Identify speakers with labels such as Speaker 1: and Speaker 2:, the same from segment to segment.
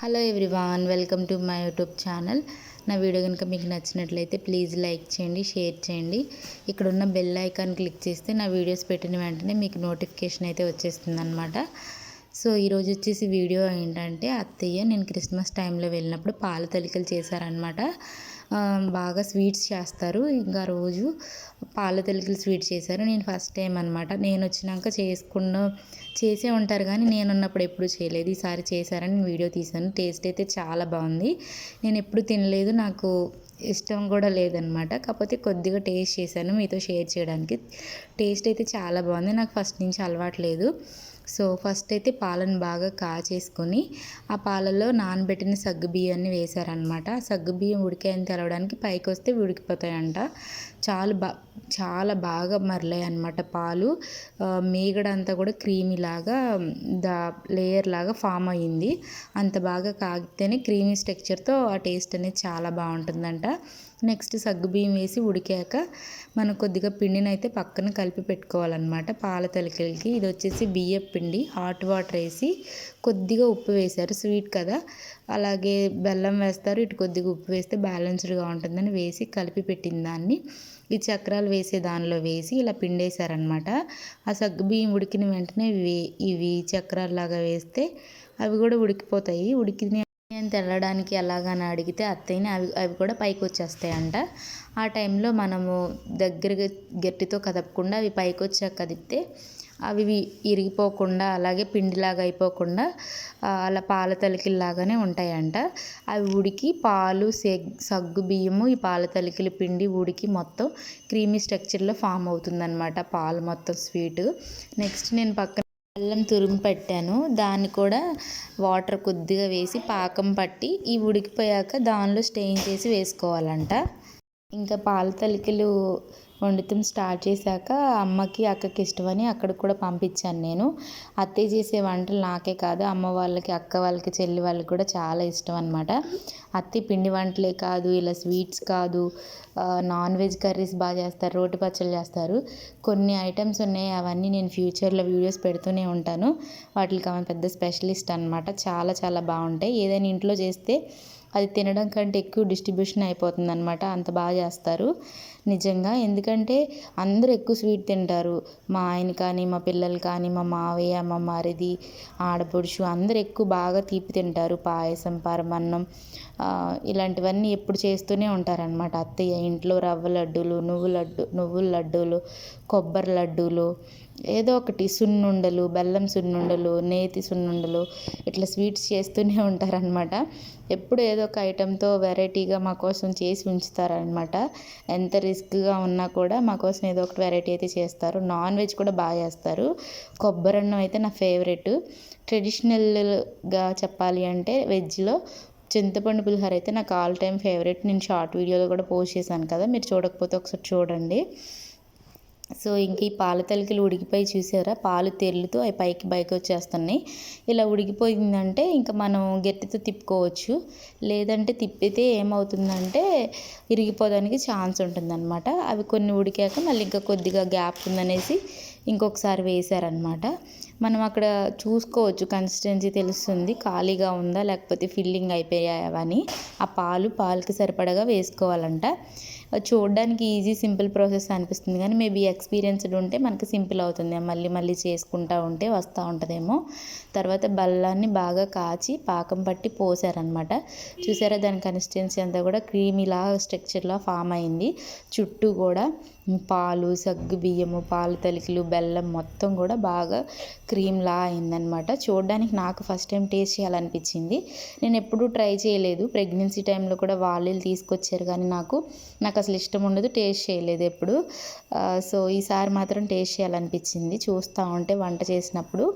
Speaker 1: Hello everyone welcome to my YouTube channel నా video కనుక మీకు నచ్చినట్లయితే ప్లీజ్ లైక్ చేయండి షేర్ చేయండి. ఇక్కడ ఉన్న బెల్ ఐకాన్ క్లిక్ చేస్తే నా వీడియోస్ పెట్టిన వెంటనే మీకు నోటిఫికేషన్ అయితే వచ్చేస్తుంది అనమాట సో ఈరోజు వచ్చేసి వీడియో ఏంటంటే అత్తయ్య నేను క్రిస్మస్ టైంలో వెళ్ళినప్పుడు పాల తలికలు చేశారనమాట బాగా స్వీట్స్ చేస్తారు. ఇంకా రోజు పాల తలికలు స్వీట్ చేశారు. నేను ఫస్ట్ టైం అనమాట నేను వచ్చినాక చేసుకున్న చేసే ఉంటారు కానీ నేను ఉన్నప్పుడు ఎప్పుడు చేయలేదు. ఈసారి చేశారని వీడియో తీశాను. టేస్ట్ అయితే చాలా బాగుంది. నేను ఎప్పుడు తినలేదు. నాకు ఇష్టం కూడా లేదనమాట కాకపోతే కొద్దిగా టేస్ట్ చేశాను మీతో షేర్ చేయడానికి. టేస్ట్ అయితే చాలా బాగుంది. నాకు ఫస్ట్ నుంచి అలవాటు లేదు. సో ఫస్ట్ అయితే పాలను బాగా కాచేసుకొని ఆ పాలలో నానబెట్టిన సగ్గు బియ్యాన్ని వేశారనమాట సగ్గు బియ్యం ఉడికాయని తెలవడానికి పైకి వస్తే ఉడికిపోతాయంట చాలా బా చాలా బాగా మరలాయి అనమాట పాలు మేగడంతా కూడా క్రీమీ లాగా దా లేయర్ లాగా ఫామ్ అయ్యింది. అంత బాగా కాగితేనే క్రీమీ స్ట్రక్చర్తో ఆ టేస్ట్ అనేది చాలా బాగుంటుందంట. నెక్స్ట్ సగ్గుబియ్యం వేసి ఉడికాక మనం కొద్దిగా పిండిని అయితే పక్కన కలిపి పెట్టుకోవాలన్నమాట. పాల తలికలకి ఇది వచ్చేసి బియ్యం పిండి హాట్ వాటర్ వేసి కొద్దిగా ఉప్పు వేశారు. స్వీట్ కదా. అలాగే బెల్లం వేస్తారు. ఇటు కొద్దిగా ఉప్పు వేస్తే బ్యాలెన్స్డ్గా ఉంటుందని వేసి కలిపి పెట్టిన దాన్ని ఈ చక్రాలు వేసే దానిలో వేసి ఇలా పిండేశారనమాట ఆ సగ్గుబియ్యం ఉడికిన వెంటనే ఇవి ఇవి చక్రాల్లాగా వేస్తే అవి కూడా ఉడికిపోతాయి. ఉడికిన నేను తెల్లడానికి ఎలాగని అడిగితే అత్తయ్యని అవి అవి కూడా పైకి వచ్చేస్తాయంట ఆ టైంలో మనము దగ్గరగా గట్టితో కదపకుండా అవి పైకి వచ్చాక కదిపితే అవి ఇరిగిపోకుండా అలాగే పిండిలాగా అయిపోకుండా అలా పాల తలికిల్లాగానే ఉంటాయంట. అవి ఉడికి పాలు సెగ్ సగ్గు బియ్యము ఈ పాల తలికిల పిండి ఉడికి మొత్తం క్రీమీ స్ట్రక్చర్లో ఫామ్ అవుతుందన్నమాట. పాలు మొత్తం స్వీట్. నెక్స్ట్ నేను పక్కన అల్లం తురుము పెట్టాను. దాన్ని కూడా వాటర్ కొద్దిగా వేసి పాకం పట్టి ఈ ఉడికిపోయాక దానిలో స్టెయిన్ చేసి వేసుకోవాలంట. ఇంకా పాల తలికలు వండుతం. స్టార్ట్ చేశాక అమ్మకి అక్కకి ఇష్టమని అక్కడికి కూడా పంపించాను నేను. అత్తయ్య చేసే వంటలు నాకే కాదు అమ్మ వాళ్ళకి అక్క వాళ్ళకి చెల్లి వాళ్ళకి కూడా చాలా ఇష్టం అనమాట అత్తయ్య పిండి వంటలే కాదు ఇలా స్వీట్స్ కాదు నాన్ వెజ్ కర్రీస్ బాగా చేస్తారు రోటి పచ్చళ్ళు చేస్తారు. కొన్ని ఐటమ్స్ ఉన్నాయి అవన్నీ నేను ఫ్యూచర్లో వీడియోస్ పెడుతూనే ఉంటాను. వాటికి ఆమె పెద్ద స్పెషలిస్ట్ అనమాట చాలా చాలా బాగుంటాయి. ఏదైనా ఇంట్లో చేస్తే అది తినడం కంటే ఎక్కువ డిస్ట్రిబ్యూషన్ అయిపోతుంది అనమాట అంత బాగా చేస్తారు. నిజంగా ఎందుకంటే అందరూ ఎక్కువ స్వీట్ తింటారు. మా ఆయన కానీ మా పిల్లలు కానీ మా మావయ్య మా మరిది ఆడపడుచు అందరూ ఎక్కువ బాగా తీపి తింటారు. పాయసం పరమన్నం ఇలాంటివన్నీ ఎప్పుడు చేస్తూనే ఉంటారనమాట అత్తయ్య ఇంట్లో రవ్వ లడ్డూలు నువ్వు లడ్డు నువ్వుల లడ్డూలు కొబ్బరి లడ్డూలు ఏదో ఒకటి సున్నుండలు బెల్లం సున్నుండలు నేతి సున్నుండలు ఇట్లా స్వీట్స్ చేస్తూనే ఉంటారనమాట ఎప్పుడు ఏదో ఒక ఐటెంతో వెరైటీగా మా కోసం చేసి ఉంచుతారనమాట ఎంత రిస్క్గా ఉన్నా కూడా మా కోసం ఏదో ఒకటి వెరైటీ అయితే చేస్తారు. నాన్ వెజ్ కూడా బాగా చేస్తారు. కొబ్బరి అన్నం అయితే నా ఫేవరెట్. ట్రెడిషనల్గా చెప్పాలి అంటే వెజ్లో చింతపండు పులిహోర అయితే నాకు ఆల్ టైమ్ ఫేవరెట్. నేను షార్ట్ వీడియోలో కూడా పోస్ట్ చేశాను కదా మీరు చూడకపోతే ఒకసారి చూడండి. సో ఇంక ఈ పాల తలికలు ఉడికిపోయి చూసారా? పాలు తెరులుతూ అవి పైకి పైకి వచ్చేస్తున్నాయి. ఇలా ఉడికిపోయిందంటే ఇంకా మనం గట్టితో తిప్పుకోవచ్చు. లేదంటే తిప్పితే ఏమవుతుందంటే ఇరిగిపోవడానికి ఛాన్స్ ఉంటుందన్నమాట. అవి కొన్ని ఉడికాక మళ్ళీ ఇంకా కొద్దిగా గ్యాప్ ఉందనేసి ఇంకొకసారి వేశారనమాట మనం అక్కడ చూసుకోవచ్చు కన్సిస్టెన్సీ తెలుస్తుంది. ఖాళీగా ఉందా లేకపోతే ఫిల్లింగ్ అయిపోయావని ఆ పాలు పాలకి సరిపడగా వేసుకోవాలంట. అది చూడడానికి ఈజీ సింపుల్ ప్రాసెస్ అనిపిస్తుంది కానీ మేబీ ఎక్స్పీరియన్స్డ్ ఉంటే మనకి సింపుల్ అవుతుంది. మళ్ళీ మళ్ళీ చేసుకుంటూ ఉంటే వస్తూ ఉంటుందేమో. తర్వాత బెల్లాన్ని బాగా కాచి పాకం పట్టి పోసారనమాట. చూసారా దాని కన్సిస్టెన్సీ అంతా కూడా క్రీమీలా స్ట్రక్చర్లా ఫామ్ అయింది. చుట్టూ కూడా పాలు సగ్గు బియ్యము పాలు తలికిలు బెల్లం మొత్తం కూడా బాగా క్రీమ్లా అయిందనమాట. చూడడానికి నాకు ఫస్ట్ టైం టేస్ట్ చేయాలనిపించింది. నేను ఎప్పుడూ ట్రై చేయలేదు. ప్రెగ్నెన్సీ టైంలో కూడా వాళ్ళు తీసుకొచ్చారు కానీ నాకు నాకు అసలు ఇష్టం ఉండదు టేస్ట్ చేయలేదు ఎప్పుడు. సో ఈసారి మాత్రం టేస్ట్ చేయాలనిపించింది. చూస్తూ ఉంటే వంట చేసినప్పుడు.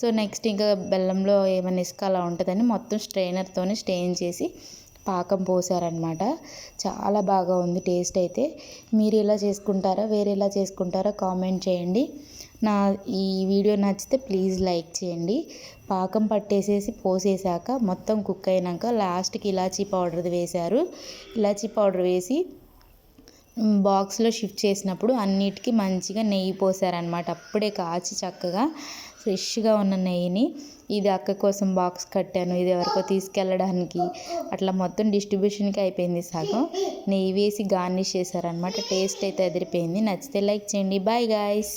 Speaker 1: సో నెక్స్ట్ ఇంకా బెల్లంలో ఏమైనా ఇసుక అలా ఉంటుందని మొత్తం స్ట్రైనర్తోనే స్ట్రెయిన్ చేసి పాకం పోసారనమాట చాలా బాగా ఉంది టేస్ట్ అయితే. మీరు ఎలా చేసుకుంటారా వేరే ఎలా చేసుకుంటారా కామెంట్ చేయండి. నా ఈ వీడియో నచ్చితే ప్లీజ్ లైక్ చేయండి. పాకం పట్టేసేసి పోసేసాక మొత్తం కుక్ అయినాక లాస్ట్కి ఇలాచీ పౌడర్ వేశారు. ఇలాచీ పౌడర్ వేసి బాక్స్లో షిఫ్ట్ చేసినప్పుడు అన్నిటికీ మంచిగా నెయ్యి పోసారనమాట అప్పుడే కాచి చక్కగా ఫ్రెష్గా ఉన్న నెయ్యిని ఇది అక్క కోసం బాక్స్ కట్టాను. ఇది ఎవరికో తీసుకెళ్ళడానికి. అట్లా మొత్తం డిస్ట్రిబ్యూషన్కి అయిపోయింది సగం. నెయ్యి వేసి గార్నిష్ చేశారనమాట టేస్ట్ అయితే అదిరిపోయింది నచ్చితే లైక్ చేయండి. Bye guys.